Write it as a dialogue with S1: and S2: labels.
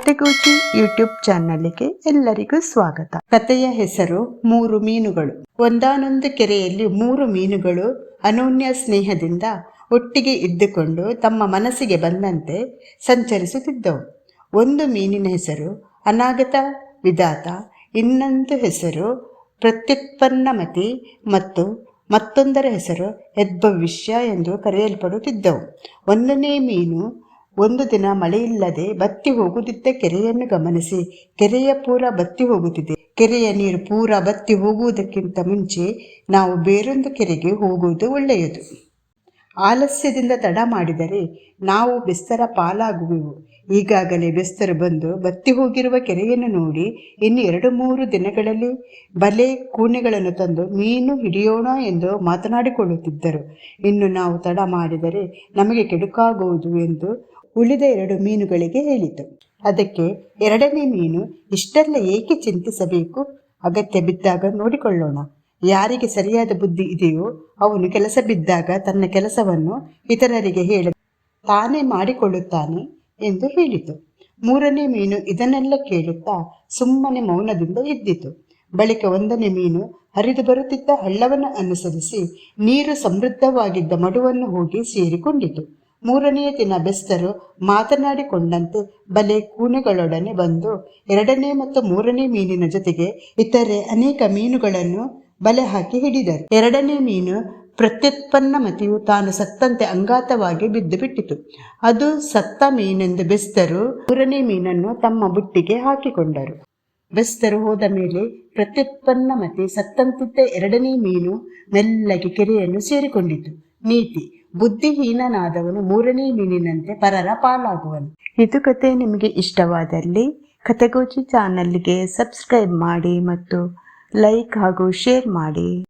S1: ಕತೆಗೂಚಿ YouTube ಚಾನಲ್ಗೆ ಎಲ್ಲರಿಗೂ ಸ್ವಾಗತ. ಕಥೆಯ ಹೆಸರು ಮೂರು ಮೀನುಗಳು. ಒಂದಾನೊಂದು ಕೆರೆಯಲ್ಲಿ ಮೂರು ಮೀನುಗಳು ಅನೋನ್ಯ ಸ್ನೇಹದಿಂದ ಒಟ್ಟಿಗೆ ಇದ್ದುಕೊಂಡು ತಮ್ಮ ಮನಸ್ಸಿಗೆ ಬಂದಂತೆ ಸಂಚರಿಸುತ್ತಿದ್ದವು. ಒಂದು ಮೀನಿನ ಹೆಸರು ಅನಾಗತ, ವಿಧಾತ, ಇನ್ನೊಂದು ಹೆಸರು ಪ್ರತ್ಯುತ್ಪನ್ನಮತಿ ಮತ್ತು ಮತ್ತೊಂದರ ಹೆಸರು ಯದ್ಭವಿಷ್ಯ ಎಂದು ಕರೆಯಲ್ಪಡುತ್ತಿದ್ದವು. ಒಂದನೇ ಮೀನು ಒಂದು ದಿನ ಮಳೆಯಿಲ್ಲದೆ ಬತ್ತಿ ಹೋಗುತ್ತಿದ್ದ ಕೆರೆಯನ್ನು ಗಮನಿಸಿ. ಕೆರೆಯ ಪೂರ ಬತ್ತಿ ಹೋಗುತ್ತಿದೆ. ಕೆರೆಯ ನೀರು ಪೂರ ಬತ್ತಿ ಹೋಗುವುದಕ್ಕಿಂತ ಮುಂಚೆ ನಾವು ಬೇರೊಂದು ಕೆರೆಗೆ ಹೋಗುವುದು ಒಳ್ಳೆಯದು. ಆಲಸ್ಯದಿಂದ ತಡ ಮಾಡಿದರೆ ನಾವು ಬೆಸ್ತರ ಪಾಲಾಗುವೆವು. ಈಗಾಗಲೇ ಬೆಸ್ತರು ಬಂದು ಬತ್ತಿ ಹೋಗಿರುವ ಕೆರೆಯನ್ನು ನೋಡಿ ಇನ್ನು ಎರಡು ಮೂರು ದಿನಗಳಲ್ಲಿ ಬಲೆ ಕೂಣೆಗಳನ್ನು ತಂದು ಮೀನು ಹಿಡಿಯೋಣ ಎಂದು ಮಾತನಾಡಿಕೊಳ್ಳುತ್ತಿದ್ದರು. ಇನ್ನು ನಾವು ತಡ ಮಾಡಿದರೆ ನಮಗೆ ಕೆಡುಕಾಗುವುದು ಎಂದು ಉಳಿದ ಎರಡು ಮೀನುಗಳಿಗೆ ಹೇಳಿತು. ಅದಕ್ಕೆ ಎರಡನೇ ಮೀನು, ಇಷ್ಟೆಲ್ಲ ಏಕೆ ಚಿಂತಿಸಬೇಕು? ಅಗತ್ಯ ಬಿದ್ದಾಗ ನೋಡಿಕೊಳ್ಳೋಣ. ಯಾರಿಗೆ ಸರಿಯಾದ ಬುದ್ಧಿ ಇದೆಯೋ, ಅವನು ಕೆಲಸ ಬಿದ್ದಾಗ ತನ್ನ ಕೆಲಸವನ್ನು ಇತರರಿಗೆ ಹೇಳ ತಾನೇ ಮಾಡಿಕೊಳ್ಳುತ್ತಾನೆ ಎಂದು ಹೇಳಿತು. ಮೂರನೇ ಮೀನು ಇದನ್ನೆಲ್ಲ ಕೇಳುತ್ತಾ ಸುಮ್ಮನೆ ಮೌನದಿಂದ ಇದ್ದಿತು ಬಳಿಕ ಒಂದನೇ ಮೀನು ಹರಿದು ಬರುತ್ತಿದ್ದ ಹಳ್ಳವನ್ನು ಅನುಸರಿಸಿ ನೀರು ಸಮೃದ್ಧವಾಗಿದ್ದ ಮಡುವನ್ನು ಹೋಗಿ ಸೇರಿಕೊಂಡಿತು. ಮೂರನೆಯ ದಿನ ಬೆಸ್ತರು ಮಾತನಾಡಿಕೊಂಡಂತೆ ಬಲೆ ಕೂನೆಗಳೊಡನೆ ಬಂದು ಎರಡನೇ ಮತ್ತು ಮೂರನೇ ಮೀನಿನ ಜೊತೆಗೆ ಇತರೆ ಅನೇಕ ಮೀನುಗಳನ್ನು ಬಲೆ ಹಾಕಿ ಹಿಡಿದರು. ಎರಡನೇ ಮೀನು ಪ್ರತ್ಯುತ್ಪನ್ನ ಮತಿಯು ತಾನು ಸತ್ತಂತೆ ಅಂಗಾತವಾಗಿ ಬಿದ್ದು ಬಿಟ್ಟಿತು. ಅದು ಸತ್ತ ಮೀನೆಂದು ಬೆಸ್ತರು ಮೂರನೇ ಮೀನನ್ನು ತಮ್ಮ ಬುಟ್ಟಿಗೆ ಹಾಕಿಕೊಂಡರು. ಬೆಸ್ತರು ಹೋದ ಮೇಲೆ ಪ್ರತ್ಯುತ್ಪನ್ನ ಮತಿ ಸತ್ತಂತಿದ್ದ ಎರಡನೇ ಮೀನು ಮೆಲ್ಲಗೆ ಕೆರೆಯನ್ನು ಸೇರಿಕೊಂಡಿತು. ನೀತಿ ಬುದ್ಧಿಹೀನನಾದವನು ಮೂರನೇ ಮೀನಿನಂತೆ ಪರರ ಪಾಲಾಗುವನು. ಇದು ಕತೆ ನಿಮಗೆ ಇಷ್ಟವಾದಲ್ಲಿ ಕತೆಗೋಚಿ ಚಾನಲ್ಗೆ ಸಬ್ಸ್ಕ್ರೈಬ್ ಮಾಡಿ ಮತ್ತು ಲೈಕ್ ಹಾಗೂ ಶೇರ್ ಮಾಡಿ.